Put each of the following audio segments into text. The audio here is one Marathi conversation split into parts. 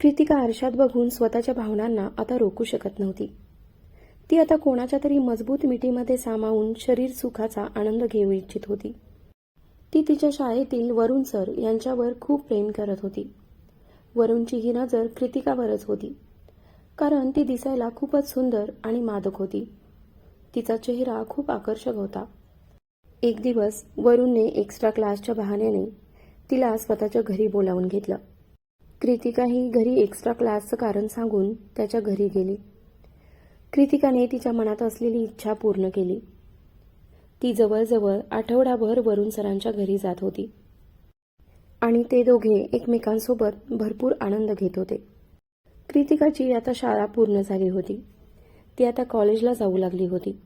कृतिका आरशात बघून स्वतःच्या भावनांना आता रोखू शकत नव्हती. ती आता कोणाच्या तरी मजबूत मिठीमध्ये सामावून शरीर सुखाचा आनंद घेऊ इच्छित होती. ती तिच्या शाळेतील वरुण सर यांच्यावर खूप प्रेम करत होती. वरुणची ही नजर कृतिकावरच होती. कारण ती दिसायला खूपच सुंदर आणि मादक होती. तिचा चेहरा खूप आकर्षक होता. एक दिवस वरुणने एक्स्ट्रा क्लासच्या बहाण्याने तिला स्वतःच्या घरी बोलावून घेतलं. कृतिका ही घरी एक्स्ट्रा क्लासचं कारण सांगून त्याच्या घरी गेली. कृतिकाने तिच्या मनात असलेली इच्छा पूर्ण केली. ती जवळजवळ आठवडाभर वरुण सरांच्या घरी जात होती. आणि ते दोघे एकमेकांसोबत भरपूर आनंद घेत होते. कृतिकाची आता शाळा पूर्ण झाली होती. ती आता कॉलेजला जाऊ लागली होती.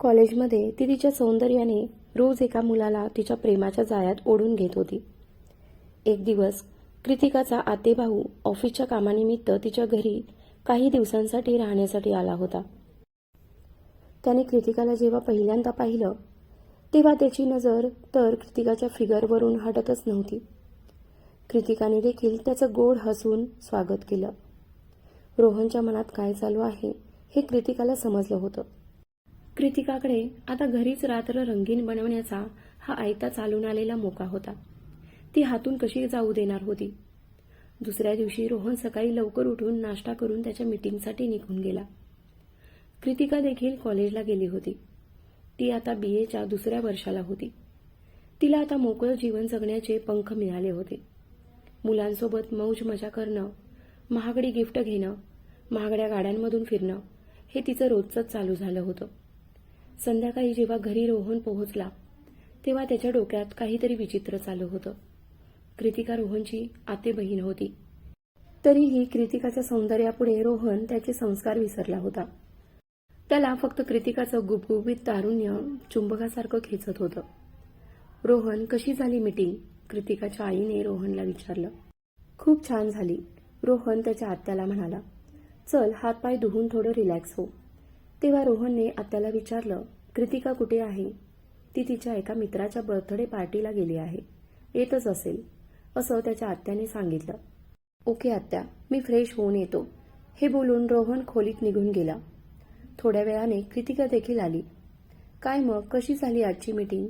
कॉलेजमध्ये ती तिच्या सौंदर्याने रोज एका मुलाला तिच्या प्रेमाच्या जाळ्यात ओढून घेत होती. एक दिवस कृतिकाचा आतेभाऊ ऑफिसच्या कामानिमित्त तिच्या घरी काही दिवसांसाठी राहण्यासाठी आला होता. त्याने कृतिकाला जेव्हा पहिल्यांदा पाहिलं तेव्हा त्याची नजर तर कृतिकाच्या फिगरवरून हटतच नव्हती. कृतिकाने देखील त्याचं गोड हसून स्वागत केलं. रोहनच्या मनात काय चालू आहे हे कृतिकाला समजलं होतं. कृतिकाकडे आता घरीच रात्र रंगीन बनवण्याचा हा आयता चालून आलेला मोका होता. ती हातून कशी जाऊ देणार होती? दुसऱ्या दिवशी रोहन सकाळी लवकर उठून नाश्ता करून त्याच्या मिटिंगसाठी निघून गेला. कृतिका देखील कॉलेजला गेली होती. ती आता बी एच्या दुसऱ्या वर्षाला होती. तिला आता मोकळं जीवन जगण्याचे पंख मिळाले होते. मुलांसोबत मौज मजा करणं महागडी गिफ्ट घेणं महागड्या गाड्यांमधून फिरणं हे तिचं रोजचंच चालू झालं होतं. संध्याकाळी जेव्हा घरी रोहन पोहोचला तेव्हा त्याच्या डोक्यात काहीतरी विचित्र चालू होतं. कृतिका रोहनची आते बहीण होती तरीही कृतिकाच्या सौंदर्यापुढे रोहन त्याचे संस्कार विसरला होता. त्याला फक्त कृतिकाचं गुबगुबीत तारुण्य चुंबकासारखं खेचत होतं. रोहन कशी झाली मीटिंग कृतिकाच्या आईने रोहनला विचारलं. खूप छान झाली. रोहन त्याच्या आत्याला म्हणाला चल हातपाय धुवून थोडं रिलॅक्स हो. तेव्हा रोहनने आत्याला विचारलं कृतिका कुठे आहे? ती तिच्या एका मित्राच्या बर्थडे पार्टीला गेली आहे. येतच असेल. असं त्याच्या आत्याने सांगितलं. ओके आत्या मी फ्रेश होऊन येतो. हे बोलून रोहन खोलीत निघून गेला. थोड्या वेळाने कृतिका देखील आली. काय मग कशी झाली आजची मीटिंग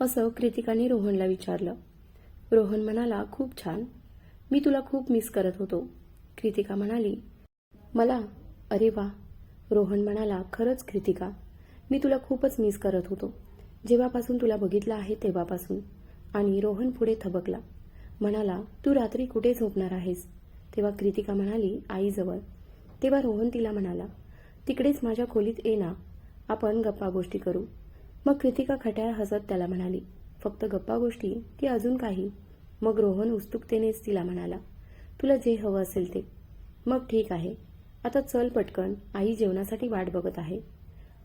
असं कृतिकाने रोहनला विचारलं. रोहन म्हणाला खूप छान. मी तुला खूप मिस करत होतो. कृतिका म्हणाली मला? अरे वा. रोहन म्हणाला खरंच कृतिका मी तुला खूपच मिस करत होतो. जेव्हापासून तुला बघितलं आहे तेव्हापासून. आणि रोहन पुढे थबकला. म्हणाला तू रात्री कुठे झोपणार आहेस? तेव्हा कृतिका म्हणाली आईजवळ. तेव्हा रोहन तिला म्हणाला तिकडेच माझ्या खोलीत ये ना आपण गप्पा गोष्टी करू. मग कृतिका खट्याळ हसत त्याला म्हणाली फक्त गप्पा गोष्टी की अजून काही. मग रोहन उत्सुकतेनेच तिला म्हणाला तुला जे हवं असेल ते. मग ठीक आहे आता चल पटकन आई जेवणासाठी वाट बघत आहे.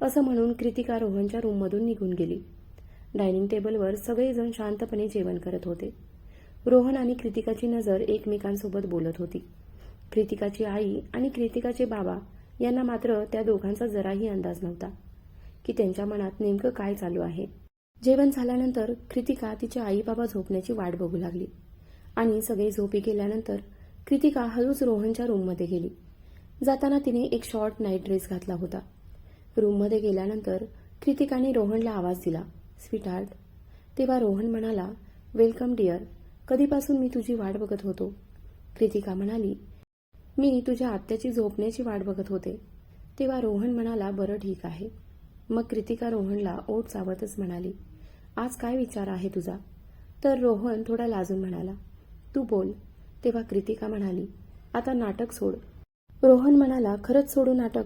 असं म्हणून कृतिका रोहनच्या रूममधून निघून गेली. डायनिंग टेबलवर सगळेजण शांतपणे जेवण करत होते. रोहन आणि कृतिकाची नजर एकमेकांसोबत बोलत होती. कृतिकाची आई आणि कृतिकाचे बाबा यांना मात्र त्या दोघांचा जराही अंदाज नव्हता की त्यांच्या मनात नेमकं काय चालू आहे. जेवण झाल्यानंतर कृतिका तिच्या आई बाबा झोपण्याची वाट बघू लागली आणि सगळे झोपी गेल्यानंतर कृतिका हळूच रोहनच्या रूममध्ये गेली. जाताना तिने एक शॉर्ट नाईट ड्रेस घातला होता. रूममध्ये गेल्यानंतर कृतिकाने रोहनला आवाज दिला स्वीट हार्ट तेव्हा रोहन म्हणाला वेलकम डिअर. कधीपासून मी तुझी वाट बघत होतो. कृतिका म्हणाली मी तुझ्या आत्याची झोपण्याची वाट बघत होते. तेव्हा रोहन म्हणाला बरं ठीक आहे. मग कृतिका रोहनला ओठ चावतच म्हणाली आज काय विचार आहे तुझा? तर रोहन थोडा लाजून म्हणाला तू बोल. तेव्हा कृतिका म्हणाली आता नाटक सोड. रोहन म्हणाला खरंच सोडू नाटक?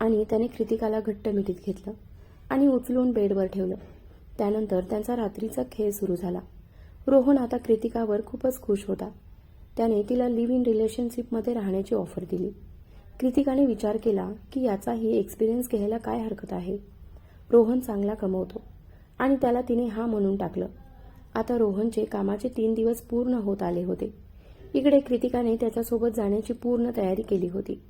आणि त्याने कृतिकाला घट्ट मिठीत घेतलं आणि उचलून बेडवर ठेवलं. त्यानंतर त्यांचा रात्रीचा खेळ सुरू झाला. रोहन आता कृतिकावर खूपच खुश होता. त्याने तिला लिव्ह इन रिलेशनशिपमध्ये राहण्याची ऑफर दिली. कृतिकाने विचार केला की याचाही एक्सपिरियन्स घ्यायला काय हरकत आहे? रोहन चांगला कमवतो. आणि त्याला तिने हा म्हणून टाकलं. आता रोहनचे कामाचे तीन दिवस पूर्ण होत आले होते. इकडे कृतिकाने त्याच्यासोबत जाण्याची पूर्ण तयारी केली होती.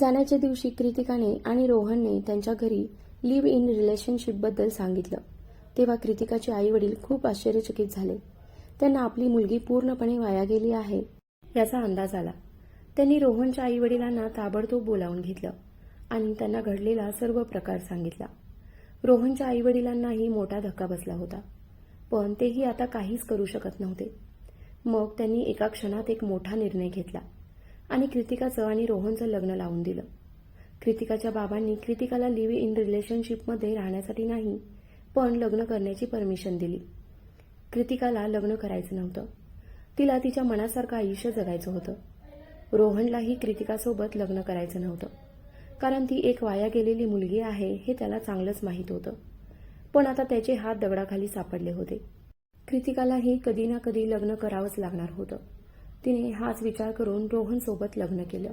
जाण्याच्या दिवशी कृतिकाने आणि रोहनने त्यांच्या घरी लिव्ह इन रिलेशनशिपबद्दल सांगितलं. तेव्हा कृतिकाचे आई वडील खूप आश्चर्यचकित झाले. त्यांना आपली मुलगी पूर्णपणे वाया गेली आहे याचा अंदाज आला. त्यांनी रोहनच्या आईवडिलांना ताबडतोब बोलावून घेतलं आणि त्यांना घडलेला सर्व प्रकार सांगितला. रोहनच्या आईवडिलांनाही मोठा धक्का बसला होता पण तेही आता काहीच करू शकत नव्हते. मग त्यांनी एका क्षणात एक मोठा निर्णय घेतला आणि कृतिकाचं आणि रोहनचं लग्न लावून दिलं. कृतिकाच्या बाबांनी कृतिकाला लिव्ह इन रिलेशनशिपमध्ये राहण्यासाठी नाही पण लग्न करण्याची परमिशन दिली. कृतिकाला लग्न करायचं नव्हतं. तिला तिच्या मनासारखं आयुष्य जगायचं होतं. रोहनलाही कृतिकासोबत लग्न करायचं नव्हतं. कारण ती एक वाया गेलेली मुलगी आहे हे त्याला चांगलंच माहीत होतं. पण आता त्याचे हात दगडाखाली सापडले होते. कृतिकालाही कधी ना कधी लग्न करावंच लागणार होतं. तिने हाच विचार करून रोहनसोबत लग्न केलं.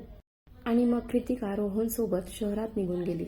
आणि मग कृतिका रोहनसोबत शहरात निघून गेली.